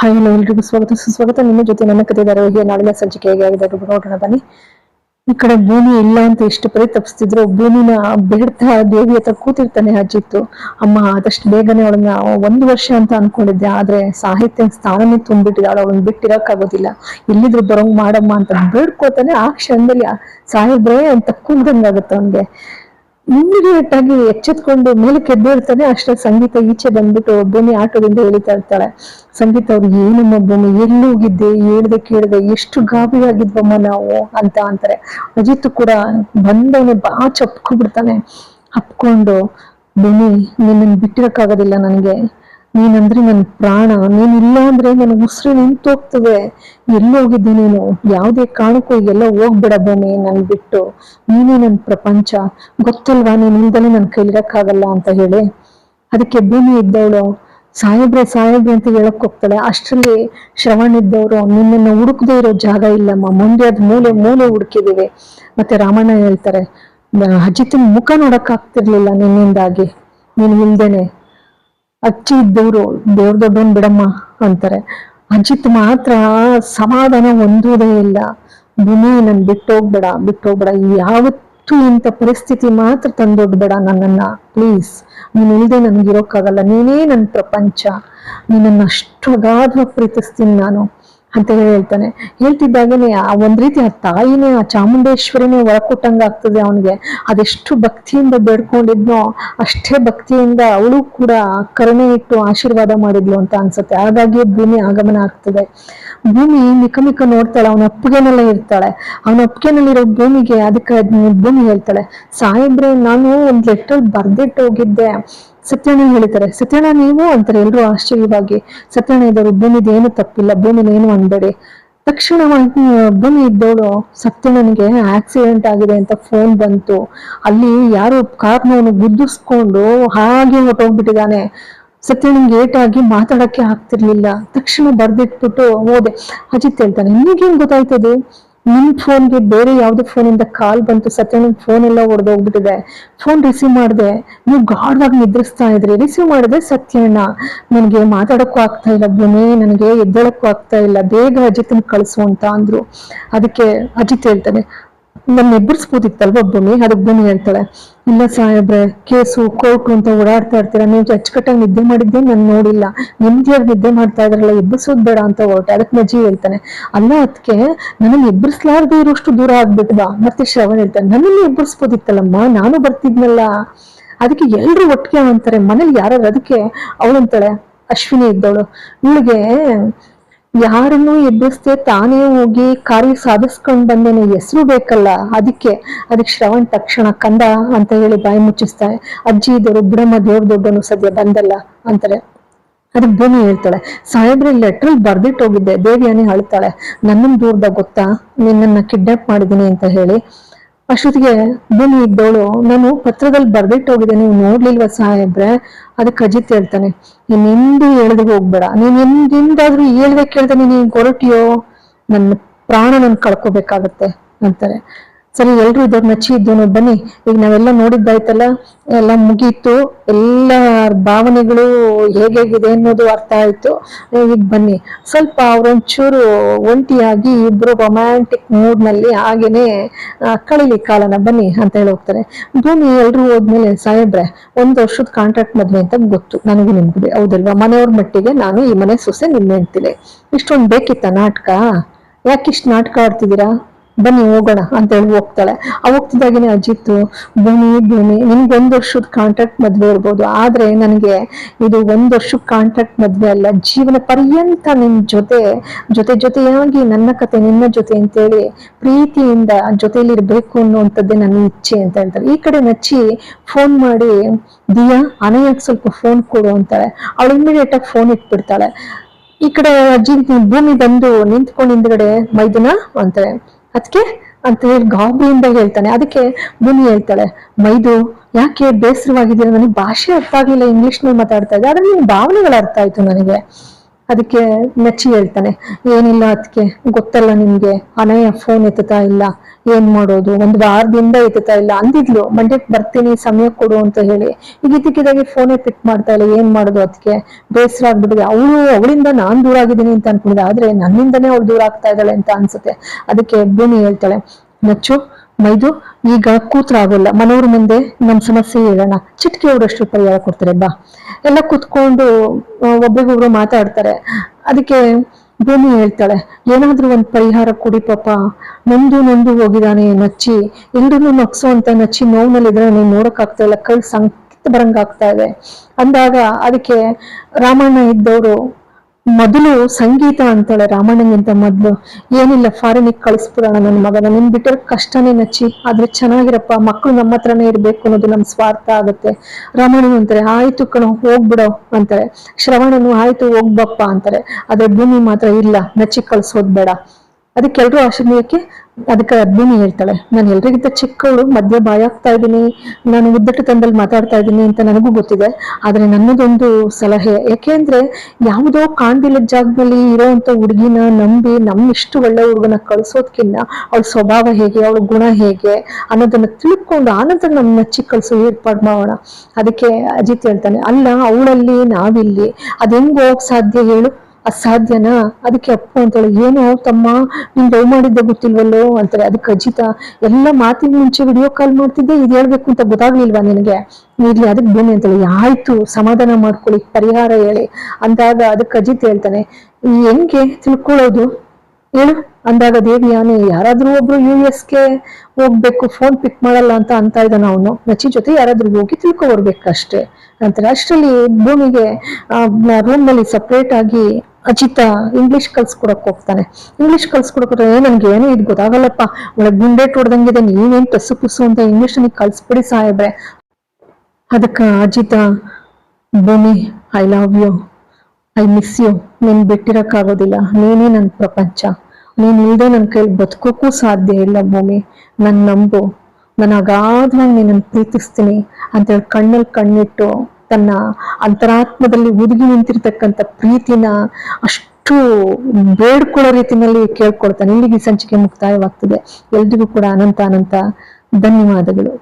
Hi, hello, ಎಲ್ರಿಗೂ ಸ್ವಾಗತ. ಸುಸ್ವಾಗತ. ನಿಮ್ಮ ಜೊತೆ ನನ್ನ ಕತೆ ಧಾರಾವಾಹಿಯ ನಾಳಿನ ಸಂಚಿಕೆ ಹೇಗೆ ಆಗಿದೆ ನೋಡೋಣ, ಬನ್ನಿ. ಈ ಕಡೆ ಭೂಮಿ ಇಲ್ಲ ಅಂತ ಎಷ್ಟು ಪರಿತಪಿಸ್ತಿದ್ರು, ಭೂಮಿನ ಬೇಡ್ತಾ ದೇವಿ ಹತ್ರ ಕೂತಿರ್ತಾನೆ ಅಜ್ಜಿತ್ತು ಅಮ್ಮ, ಆದಷ್ಟು ಬೇಗನೆ ಅವಳನ್ನ ಒಂದು ವರ್ಷ ಅಂತ ಅನ್ಕೊಂಡಿದ್ದೆ, ಆದ್ರೆ ಸಾಹಿತ್ಯ ಸ್ಥಾನನೇ ತುಂಬಿಟ್ಟಿದ್ದಾಳೆ, ಅವಳನ್ನ ಬಿಟ್ಟಿರಕ್ಕಾಗೋದಿಲ್ಲ. ಎಲ್ಲಿದ್ರು ಬರೋಂಗ್ ಮಾಡಮ್ಮ ಅಂತ ಬೇಡ್ಕೋತಾನೆ, ಆ ಕ್ಷಣದಲ್ಲಿ ಸಾಹಿಬ್ರೆ ಅಂತ ಕೂಗ್ದಂಗಾಗುತ್ತೆ ಅವನ್ಗೆ. ಇಮಿಡಿಯೇಟ್ ಆಗಿ ಎಚ್ಚೆತ್ಕೊಂಡು ಮೇಲಕ್ಕೆ ಎದ್ದೇಳ್ತಾನೆ ಅಷ್ಟೇ ಸಂಗೀತ ಈಚೆ ಬಂದ್ಬಿಟ್ಟು ಒಬ್ಬನೇ ಆಟೋದಿಂದ ಎಳಿತಾ ಇರ್ತಾಳೆ. ಸಂಗೀತ ಅವ್ರು ಏನಮ್ಮ ಭೂಮಿ ಎಲ್ಲಿ ಹೋಗಿದ್ದೆ, ಹೇಳ್ದೆ, ಕೇಳ್ದೆ, ಎಷ್ಟು ಗಾಬರಿ ಆಗಿದ್ವಮ್ಮ ನಾವು? ಅಂತ ಅಂತಾರೆ. ಅಜಿತ್ ಕೂಡ ಬಂದವನೇ ಬಾ, ಚಪ್ಕೊಬಿಡ್ತಾನೆ. ಹಪ್ಕೊಂಡು ಭೂಮಿ ನಿನ್ನನ್ನು ಬಿಟ್ಟಿರಕ್ಕಾಗೋದಿಲ್ಲ ನನಗೆ. ನೀನಂದ್ರೆ ನನ್ನ ಪ್ರಾಣ ನೀನ್ ಇಲ್ಲ ಅಂದ್ರೆ ನನ್ನ ಉಸಿರು ನಿಂತೋಗ್ತದೆ. ಎಲ್ಲಿ ಹೋಗಿದ್ದೆ ನೀನು? ಯಾವುದೇ ಕಾರಣಕ್ಕೂ ಎಲ್ಲ ಹೋಗ್ಬೇಡ ಭೂಮಿ ನನ್ ಬಿಟ್ಟು. ನೀನೇ ನನ್ನ ಪ್ರಪಂಚ. ಗೊತ್ತಲ್ವಾ ನೀನ್ ಇಲ್ದಲೆ ನನ್ ಕೈಲಿರಕ್ಕಾಗಲ್ಲ ಅಂತ ಹೇಳಿ? ಅದಕ್ಕೆ ಭೂಮಿ ಇದ್ದವಳು ಸಾಯಬ್ರೆ ಸಾಹೇಬ್ರೆ ಅಂತ ಹೇಳಕ್ ಹೋಗ್ತಾಳೆ. ಅಷ್ಟರಲ್ಲಿ ಶ್ರವಣ್ ಇದ್ದವರು, ನಿನ್ನನ್ನು ಹುಡುಕದೇ ಇರೋ ಜಾಗ ಇಲ್ಲಮ್ಮ. ಮುಂದೆ ಅದ್ ಮೂಲೆ ಮೂಲೆ ಹುಡುಕಿದೀವಿ ಮತ್ತೆ ರಾಮಣ್ಣ ಹೇಳ್ತಾರೆ ಅಜಿತನ ಮುಖ ನೋಡಕ್ ಆಗ್ತಿರ್ಲಿಲ್ಲ ನಿನ್ನಿಂದಾಗಿ. ನೀನ್ ಇಲ್ದೇನೆ. ಅಜ್ಜಿ ಇದ್ದವರು, ದೇವ್ರ ದೊಡ್ಡವನ್ ಬಿಡಮ್ಮ ಅಂತಾರೆ. ಅಜಿತ್ ಮಾತ್ರ ಸಮಾಧಾನ ಹೊಂದುವುದೇ ಇಲ್ಲ. ಭೂಮಿ ನನ್ ಬಿಟ್ಟೋಗ್ಬೇಡ ಬಿಟ್ಟೋಗ್ಬೇಡ. ಯಾವತ್ತೂ ಇಂಥ ಪರಿಸ್ಥಿತಿ ಮಾತ್ರ ತಂದೊಡ್ಬೇಡ ನನ್ನನ್ನ. ಪ್ಲೀಸ್, ನೀನ್ ಇಲ್ದೆ ನನ್ಗಿರೋಕ್ಕಾಗಲ್ಲ ನೀನೇ ನನ್ನ ಪ್ರಪಂಚ. ನಿನ್ನನ್ನು ಅಷ್ಟು ಅಗಾಧ ಪ್ರೀತಿಸ್ತೀನಿ ನಾನು. ಅಂತ ಹೇಳಿ ಹೇಳ್ತಾನೆ. ಹೇಳ್ತಿದ್ದಾಗೇನೆ, ಆ ಒಂದ್ ರೀತಿ ಆ ತಾಯಿನೇ, ಆ ಚಾಮುಂಡೇಶ್ವರಿನೇ ಒಳಕೊಟ್ಟಂಗ ಆಗ್ತದೆ ಅವನಿಗೆ. ಅದೆಷ್ಟು ಭಕ್ತಿಯಿಂದ ಬೇಡ್ಕೊಂಡಿದ್ನೋ, ಅಷ್ಟೇ ಭಕ್ತಿಯಿಂದ ಅವಳು ಕೂಡ ಕರುಣೆ ಇಟ್ಟು ಆಶೀರ್ವಾದ ಮಾಡಿದ್ಲು ಅಂತ ಅನ್ಸುತ್ತೆ. ಹಾಗಾಗಿ ಭೂಮಿ ಆಗಮನ ಆಗ್ತದೆ. ಭೂಮಿ ಮಿಕ ಮಿಕ ನೋಡ್ತಾಳೆ, ಅವನ ಅಪ್ಪಿಗೆನಲ್ಲ ಇರ್ತಾಳೆ. ಅವನ ಅಪ್ಪಿಗೆನಲ್ಲಿರೋ ಭೂಮಿಗೆ ಅದಕ್ಕೆ ಭೂಮಿ ಹೇಳ್ತಾಳೆ. ಸಾಹೇಬ್ರೆ, ನಾನು ಒಂದ್ ಲೆಟರ್ ಬರ್ದಿಟ್ಟು ಹೋಗಿದ್ದೆ. ಸತ್ಯಣ್ಣ ಹೇಳಿದ್ದಾರೆ. ಸತ್ಯಣ್ಣ, ನೀವು ಅಂತಾರೆ ಎಲ್ಲರೂ ಆಶ್ಚರ್ಯವಾಗಿ, ಸತ್ಯಣ್ಣ ಇದ್ದವರು ಭೂಮಿದೇನು ತಪ್ಪಿಲ್ಲ ಭೂಮಿನೇನು ಅನ್ಬೇಡಿ. ತಕ್ಷಣ ಭೂಮಿ ಇದ್ದವಳು ಸತ್ಯಣ್ಣನಿಗೆ ಆಕ್ಸಿಡೆಂಟ್ ಆಗಿದೆ ಅಂತ ಫೋನ್ ಬಂತು. ಅಲ್ಲಿ ಯಾರೋ ಕಾರ್ನವನು ಗುದ್ದಿಸ್ಕೊಂಡು ಹಾಗೆ ಹೊಟ್ಟೋಗ್ಬಿಟ್ಟಿದ್ದಾನೆ ಸತ್ಯಣ್ಣನಿಗೆ ಏಟಾಗಿ ಮಾತಾಡಕ್ಕೆ ಆಗ್ತಿರ್ಲಿಲ್ಲ. ತಕ್ಷಣ ಬರ್ದಿಟ್ಬಿಟ್ಟು ಓದೆ ಅಜಿತ್ ಹೇಳ್ತಾನೆ, ನಿಮಗೇನ್ ಗೊತ್ತಾಯ್ತದೆ? ನಿಮ್ ಫೋನ್ಗೆ ಬೇರೆ ಯಾವ್ದೋ ಫೋನಿಂದ ಕಾಲ್ ಬಂತು ಸತ್ಯಣ್ಣನ ಫೋನ್ ಎಲ್ಲ ಹೊಡೆದೋಗ್ಬಿಟ್ಟಿದೆ ಫೋನ್ ರಿಸೀವ್ ಮಾಡಿದೆ. ನೀವು ಗಾಢವಾಗಿ ನಿದ್ರಿಸ್ತಾ ಇದ್ರಿ. ರಿಸೀವ್ ಮಾಡಿದೆ ಸತ್ಯಣ್ಣ. ನನಗೆ ಮಾತಾಡೋಕ್ಕೂ ಆಗ್ತಾ ಇಲ್ಲ ಭೂಮಿ ನನಗೆ ಎದ್ದೇಳಕ್ಕೂ ಆಗ್ತಾ ಇಲ್ಲ. ಬೇಗ ಅಜಿತ್ನ ಕಳಿಸು ಅಂತ ಅಂದ್ರು. ಅದಕ್ಕೆ ಅಜಿತ್ ಹೇಳ್ತಾನೆ ನನ್ನ ಎಬ್ಬರಿಸ್ಬೋದಿತ್ತಲ್ವ ಭೂಮಿ ಅದಕ್ಕೆ ಭೂಮಿ ಹೇಳ್ತಾಳೆ. ಇಲ್ಲ ಸಾಹೇಬ್ರೆ, ಕೇಸು, ಕೋರ್ಟು ಅಂತ ಓಡಾಡ್ತಾ ಇರ್ತೀರ? ನೀವು ಅಚ್ಚುಕಟ್ಟಾಗಿ ನಿದ್ದೆ ಮಾಡಿದ್ದೆ ನಾನು ನೋಡಿಲ್ಲ. ನೆಮ್ಮದಿಯಾಗಿ ನಿದ್ದೆ ಮಾಡ್ತಾ ಇದ್ರಲ್ಲ ಎಬ್ಬರಿಸೋದ್ ಬೇಡ ಅಂತ ಹೊರಟೆ ಅದಕ್ಕೆ ಮಜಿ ಹೇಳ್ತಾನೆ. ಅಲ್ಲ ಅದಕ್ಕೆ ನನಗೆ ಎಬ್ಬರಿಸ್ಲಾರ್ದೆ ಇರೋಷ್ಟು ದೂರ ಆಗ್ಬಿಟ್ವಾ ಮತ್ತೆ ಶ್ರವಣ್ ಹೇಳ್ತಾನೆ, ನನ್ನನ್ನು ಎಬ್ಬರಿಸ್ಬೋದಿತ್ತಲ್ಲಮ್ಮ ನಾನು ಬರ್ತಿದ್ನಲ್ಲ. ಅದಕ್ಕೆ ಎಲ್ರು ಒಟ್ಟಿಗೆ ಅಂತಾರೆ ಮನೇಲಿ ಯಾರಾದ್ರು, ಅದಕ್ಕೆ ಅವಳಂತಾಳೆ. ಅಶ್ವಿನಿ ಇದ್ದವಳು. ಇವಳಿಗೆ ಯಾರನ್ನೂ ಎಬ್ಬಿಸ್ದೆ ತಾನೇ ಹೋಗಿ ಕಾರ್ಯ ಸಾಧಿಸ್ಕೊಂಡು ಬಂದೇನೆ ಹೆಸರು ಬೇಕಲ್ಲ? ಅದಕ್ಕೆ ಅದಕ್ಕೆ ಶ್ರವಣ್ ತಕ್ಷಣ ಕಂದ ಅಂತ ಹೇಳಿ ಬಾಯಿ ಮುಚ್ಚಿಸ್ತಾಳೆ. ಅಜ್ಜಿ ಇದ್ದರು, ಬ್ರಹ್ಮ ದೇವ್ರ ದೊಡ್ಡನು ಸದ್ಯ ಬಂದಲ್ಲ ಅಂತಾರೆ. ಅದಕ್ಕೆ ಭೂಮಿ ಹೇಳ್ತಾಳೆ, ಸಾಹೇಬ್ರಿ ಲೆಟ್ರಲ್ ಬರ್ದಿಟ್ಟು ಹೋಗಿದ್ದೆ ದೇವಿಯಾನಿ ಅಳ್ತಾಳೆ. ನನ್ನನ್ನು ದೂರದ ಗೊತ್ತಾ? ನಿನ್ನನ್ನ ಕಿಡ್ನಾಪ್ ಮಾಡಿದೀನಿ ಅಂತ ಹೇಳಿ. ಅಷ್ಟೊತ್ತಿಗೆ ಭೂಮಿ ಇದ್ದವಳು, ನಾನು ಪತ್ರದಲ್ಲಿ ಬರ್ದಿಟ್ಟು ಹೋಗಿದೆ ನೀವು ನೋಡ್ಲಿಲ್ವ ಸಾಹೇಬ್ರೆ ಅದಕ್ಕೆ ಅಜಿತ್ ಹೇಳ್ತಾನೆ, ನೀನ್ ಎಂದು ಹೇಳ್ದೆ ಹೋಗ್ಬೇಡ, ನೀನ್ ಎಂದಿಂದಾದ್ರೂ ಹೇಳ್ದೆ ಕೇಳ್ತಾನೆ ನೀನ್ ಕೊರಟಿಯೋ ನನ್ನ ಪ್ರಾಣ ನನ್ ಕಳ್ಕೊಬೇಕಾಗತ್ತೆ, ಅಂತಾರೆ. ಸರಿ, ಎಲ್ರು ಮಚ್ಚಿ ಇದ್ದವನು ಬನ್ನಿ. ಈಗ ನಾವೆಲ್ಲ ನೋಡಿದ್ದಾಯ್ತಲ್ಲ, ಎಲ್ಲ ಮುಗೀತು. ಎಲ್ಲ ಭಾವನೆಗಳು ಹೇಗೇಗಿದೆ ಅನ್ನೋದು ಅರ್ಥ ಆಯ್ತು. ಈಗ ಬನ್ನಿ. ಸ್ವಲ್ಪ ಅವ್ರೊಂಚೂರು ಒಂಟಿಯಾಗಿ ಇಬ್ರು ರೊಮ್ಯಾಂಟಿಕ್ ಮೂಡ್ನಲ್ಲಿ ಹಾಗೇನೆ ಕಳಿಲಿ ಕಾಲನ ಬನ್ನಿ ಅಂತ ಹೇಳಿ ಹೋಗ್ತಾರೆ. ಭೂಮಿ ಎಲ್ರು ಹೋದ್ಮೇಲೆ, ಸಾಹೇಬ್ರೆ, ಒಂದ್ ವರ್ಷದ ಕಾಂಟ್ರಾಕ್ಟ್ ಮದ್ವೆ ಅಂತ ಗೊತ್ತು. ನನಗೂ ನಿಮ್ಗೆ ಹೌದಲ್ವಾ? ಮನೆಯವ್ರ ಮಟ್ಟಿಗೆ ನಾನು ಈ ಮನೆ ಸೊಸೆ ನಿಮ್ಮ ಹೇಳ್ತೀನಿ ಇಷ್ಟೊಂದು ಬೇಕಿತ್ತ ನಾಟಕ? ಯಾಕಿಷ್ಟು ನಾಟಕ ಆಡ್ತಿದ್ದೀರಾ? ಬನ್ನಿ ಹೋಗೋಣ ಅಂತ ಹೇಳಿ ಹೋಗ್ತಾಳೆ. ಆ ಹೋಗ್ತಿದ್ದಾಗೇನೆ ಅಜಿತ್ತು ಭೂಮಿ ಭೂಮಿ ನಿಮ್ಗೆ ಒಂದು ವರ್ಷದ ಕಾಂಟ್ರಾಕ್ಟ್ ಮದ್ವೆ ಇರ್ಬೋದು. ಆದ್ರೆ ನನಗೆ ಇದು ಒಂದು ವರ್ಷದ ಕಾಂಟ್ರಾಕ್ಟ್ ಮದ್ವೆ ಅಲ್ಲ, ಜೀವನ ಪರ್ಯಂತ ನಿಮ್ ಜೊತೆ ಜೊತೆ ಜೊತೆಯಾಗಿ ನನ್ನ ಕತೆ, ನಿನ್ನ ಜೊತೆ ಅಂತೇಳಿ ಪ್ರೀತಿಯಿಂದ ಜೊತೆಯಲ್ಲಿ ಇರಬೇಕು ಅನ್ನುವಂಥದ್ದೇ ನನ್ನ ಇಚ್ಛೆ ಅಂತ ಹೇಳ್ತಾರೆ. ಈ ಕಡೆ ನಚ್ಚಿ ಫೋನ್ ಮಾಡಿ, ದಿಯಾ ಅನಯ್ಯಕ್ಕೆ ಸ್ವಲ್ಪ ಫೋನ್ ಕೊಡು ಅಂತಾಳೆ. ಅವಳು ಇಮಿಡಿಯೇಟ್ ಆಗಿ ಫೋನ್ ಇಟ್ಬಿಡ್ತಾಳೆ. ಈ ಕಡೆ ಅಜ್ಜಿ ಭೂಮಿ ಬಂದು ನಿಂತ್ಕೊಂಡು ಹಿಂದ್ಗಡೆ ಮೈದುನ? ಅಂತಾಳೆ. ಅದಕ್ಕೆ ಅಂತ ಹೇಳಿ ಗಾಬರಿಯಿಂದ ಹೇಳ್ತಾನೆ. ಅದಕ್ಕೆ ಮುನಿ ಹೇಳ್ತಾಳೆ, ಮೈದು, ಯಾಕೆ ಬೇಸರವಾಗಿದ್ದೀರಾ? ನನಗೆ ಭಾಷೆ ಅರ್ಥ ಆಗ್ಲಿಲ್ಲ ಇಂಗ್ಲಿಷ್ನಲ್ಲಿ ಮಾತಾಡ್ತಾ ಇದ್ದೆ. ಆದ್ರೆ ನಿನ್ನ ಭಾವನೆಗಳು ಅರ್ಥ ಆಯ್ತು ನನಗೆ. ಅದಕ್ಕೆ ಮೆಚ್ಚಿ ಹೇಳ್ತಾನೆ, ಏನಿಲ್ಲ ಅದಕ್ಕೆ ಗೊತ್ತಲ್ಲ ನಿಮ್ಗೆ ಅನಯ ಫೋನ್ ಎತ್ತುತ್ತಾ ಇಲ್ಲ, ಏನ್ ಮಾಡೋದು, ಒಂದು ವಾರದಿಂದ ಎತ್ತುತ್ತಾ ಇಲ್ಲ, ಅಂದಿದ್ಲು ಮಂಡ್ಯಕ್ಕೆ ಬರ್ತೀನಿ, ಸಮಯ ಕೊಡು ಅಂತ ಹೇಳಿ. ಈಗ ಇದಕ್ಕಿದಾಗಿ ಫೋನೇ ಪಿಕ್ ಮಾಡ್ತಾ ಇಲ್ಲ, ಏನ್ ಮಾಡೋದು ಅದಕ್ಕೆ ಬೇಸರ ಆಗ್ಬಿಟ್ಟಿದೆ. ಅವಳು, ಅವಳಿಂದ ನಾನ್ ದೂರ ಆಗಿದ್ದೀನಿ ಅಂತ ಅನ್ಕೊಂಡಿದ್ದೆ, ಆದ್ರೆ ನನ್ನಿಂದನೇ ಅವಳು ದೂರ ಆಗ್ತಾ ಇದ್ದಾಳೆ ಅಂತ ಅನ್ಸುತ್ತೆ. ಅದಕ್ಕೆ ಭೂಮಿ ಹೇಳ್ತಾಳೆ, ನಚ್ಚು ಮೈದು, ಈಗ ಕೂತ್ರ ಆಗೋಲ್ಲ. ಮನೆಯವ್ರ ಮುಂದೆ ನಮ್ಮ ಸಮಸ್ಯೆ ಹೇಳೋಣ. ಚಿಟಿಕೆ ಅವರಷ್ಟು ಪರಿಹಾರ ಕೊಡ್ತಾರೆ, ಬಾ. ಎಲ್ಲ ಕೂತ್ಕೊಂಡು ಒಬ್ಬರಿಗೊಬ್ರು ಮಾತಾಡ್ತಾರೆ. ಅದಕ್ಕೆ ಭೂಮಿ ಹೇಳ್ತಾಳೆ, ಏನಾದರೂ ಒಂದು ಪರಿಹಾರ ಕೊಡಿ ಪಾಪ. ನೊಂದು ನೊಂದು ಹೋಗಿದಾನೆ, ನಚ್ಚಿ. ಎಲ್ರೂ ನಗ್ಸೋ ಅಂತ ನಚ್ಚಿ ನೋವಿನಲ್ಲಿದ್ರೆ ನೀವು ನೋಡಕ್ ಆಗ್ತಾ ಇಲ್ಲ. ಕಳ್ ಸಂಕಿತ ಬರಂಗಾಗ್ತಾ ಇದೆ. ಅಂದಾಗ ಅದಕ್ಕೆ ರಾಮಣ್ಣ ಇದ್ದವರು ಮೊದಲು ಸಂಗೀತ ಅಂತಾಳೆ ರಾಮಣ್ಣನಿಗಿಂತ ಮೊದ್ಲು, ಏನಿಲ್ಲ ಫಾರಿನಿಗೆ ಕಳಿಸ್ಬಿಡೋಣ ನನ್ನ ಮಗನ. ನಿನ್ ಬಿಟ್ಟರೆ ಕಷ್ಟನೇ ನಚ್ಚಿ, ಆದ್ರೆ ಚೆನ್ನಾಗಿರಪ್ಪ ಮಕ್ಕಳು ನಮ್ಮ ಹತ್ರನೇ ಇರ್ಬೇಕು ಅನ್ನೋದು ನಮ್ ಸ್ವಾರ್ಥ ಆಗುತ್ತೆ. ರಾಮಣ್ಣನು ಅಂತಾರೆ, ಆಯ್ತು ಕಣ, ಹೋಗ್ಬಿಡೋ ಅಂತಾರೆ. ಶ್ರವಣನು, ಆಯ್ತು, ಹೋಗ್ಬಪ್ಪ ಅಂತಾರೆ. ಆದ್ರೆ ಭೂಮಿ ಮಾತ್ರ ಇಲ್ಲ, ನಚ್ಚಿ ಕಳ್ಸೋದ್ ಬೇಡ. ಅದಕ್ಕೆ ಎಲ್ರು ಆಶ್ರಮಕ್ಕೆ ಅದಕ್ಕೆ ಭೂಮಿ ಹೇಳ್ತಾಳೆ? ನಾನು ಎಲ್ರಿಗಿಂತ ಚಿಕ್ಕವಳು, ಮಧ್ಯ ಬಾಯಾಗ್ತಾ ಇದ್ದೀನಿ, ನಾನು ಉದ್ದಟತನದಲ್ಲಿ ಮಾತಾಡ್ತಾ ಇದ್ದೀನಿ ಅಂತ ನನಗೂ ಗೊತ್ತಿದೆ. ಆದರೆ ನನ್ನದೊಂದು ಸಲಹೆ ಯಾಕೆಂದ್ರೆ ಯಾವುದೋ ಕಾಂಡಿಲ ಜಾಗದಲ್ಲಿ ಇರೋವಂಥ ಹುಡುಗಿನ ನಂಬಿ ನಮ್ಮ ಇಷ್ಟು ಒಳ್ಳೆ ಹುಡುಗನ ಕಳ್ಸೋದ್ಕಿನ್ನ ಅವಳ ಸ್ವಭಾವ ಹೇಗೆ, ಅವಳ ಗುಣ ಹೇಗೆ ಅನ್ನೋದನ್ನ ತಿಳ್ಕೊಂಡು ಆನಂತರ ನಮ್ಮ ಚಿಕ್ಕ ಕಳ್ಸೋ, ಏರ್ಪಾಡು ಮಾಡೋಣ. ಅದಕ್ಕೆ ಅಜಿತ್ ಹೇಳ್ತಾನೆ, ಅಲ್ಲ, ಅವಳಲ್ಲಿ ನಾವಿಲ್ಲಿ, ಅದು ಹೆಂಗ್ ಸಾಧ್ಯ ಹೇಳು? ಅಸಾಧ್ಯನಾ? ಅದಕ್ಕೆ ಅಪ್ಪು ಅಂತೇಳಿ, ಏನು ತಮ್ಮ ನಿಮ್ ಲವ್ ಮಾಡಿದ್ದೆ ಗೊತ್ತಿಲ್ವಲ್ಲೋ ಅಂತಾರೆ ಅದಕ್ಕೆ ಅಜಿತ, ಎಲ್ಲ ಮಾತಿನ ಮುಂಚೆ ವಿಡಿಯೋ ಕಾಲ್ ಮಾಡ್ತಿದ್ದೆ, ಇದು ಹೇಳ್ಬೇಕು ಅಂತ ಗೊತ್ತಾಗ್ಲಿಲ್ವಾ ನಿನಗೆ? ಇರ್ಲಿ, ಅದಕ್ಕೆ ಭೂಮಿ ಅಂತೇಳಿ. ಆಯ್ತು, ಸಮಾಧಾನ ಮಾಡ್ಕೊಳ್ಳಿ, ಪರಿಹಾರ ಹೇಳಿ. ಅಂದಾಗ ಅದಕ್ಕೆ ಅಜಿತ್ ಹೇಳ್ತಾನೆ ಹೆಂಗೆ ತಿಳ್ಕೊಳ್ಳೋದು? ಹೇಳು. ಅಂದಾಗ ದೇವಿಯಾನಿ ಯಾರಾದ್ರೂ ಒಬ್ರು ಯು ಗೆ ಹೋಗ್ಬೇಕು ಫೋನ್ ಪಿಕ್ ಮಾಡಲ್ಲ ಅಂತ ಅಂತ ಇದ್ದಾನ ಅವನು. ನಚಿ ಜೊತೆ ಯಾರಾದ್ರೂ ಹೋಗಿ ತಿಳ್ಕೊ ಬರ್ಬೇಕಷ್ಟೇ. ಅಂತಾರೆ ಅಷ್ಟರಲ್ಲಿ ಭೂಮಿಗೆ ರೂಮ್ನಲ್ಲಿ ಸಪ್ರೇಟ್ ಆಗಿ ಅಜಿತ ಇಂಗ್ಲಿಷ್ ಕಲ್ಸ್ಕೊಡಕ್ ಹೋಗ್ತಾನೆ. ಇಂಗ್ಲಿಷ್ ಕಲ್ಸ್ಕೊಡಕ್ ಹೋದ್ರೆ ನನ್ಗೆ ಏನು ಇದು ಗೊತ್ತಾಗಲ್ಲಪ್ಪ. ಒಳಗ್ ಗುಂಡೇಟ್ ಹೊಡ್ದಂಗಿದೆ ನೀವೇನ್ ಟಸ್ಸು ಪುಸ್ಸು ಅಂತ ಇಂಗ್ಲಿಷ್ ನನಗೆ ಕಲ್ಸ್ಬಿಡಿ ಸಾಹೇಬ್ರೆ. ಅದಕ್ಕೆ Ajitha, Bhoomi I love you I miss you ನೀನ್ ಬಿಟ್ಟಿರೋಕ್ಕಾಗೋದಿಲ್ಲ. ನೀನೇ ನನ್ನ ಪ್ರಪಂಚ. ನೀನು ಇಲ್ದೆ ನನ್ನ ಕೈಲಿ ಬದುಕೋಕ್ಕೂ ಸಾಧ್ಯ ಇಲ್ಲ ಭೂಮಿ. ನನ್ನ ನಂಬು. ನಾನು ಅಗಾಧವಾಗಿ ನಿನ್ನನ್ನು ಪ್ರೀತಿಸ್ತೀನಿ ಅಂತೇಳಿ ಕಣ್ಣಲ್ಲಿ ಕಣ್ಣಿಟ್ಟು ತನ್ನ ಅಂತರಾತ್ಮದಲ್ಲಿ ಹುದುಗಿ ನಿಂತಿರ್ತಕ್ಕಂಥ ಪ್ರೀತಿನ ಅಷ್ಟು ಬೇಡ್ಕೊಳ್ಳೋ ರೀತಿನಲ್ಲಿ ಕೇಳ್ಕೊಳ್ತಾನೆ. ಇಲ್ಲಿಗೆ ಸಂಚಿಕೆ ಮುಕ್ತಾಯವಾಗ್ತದೆ. ಎಲ್ರಿಗೂ ಕೂಡ ಅನಂತ ಅನಂತ ಧನ್ಯವಾದಗಳು.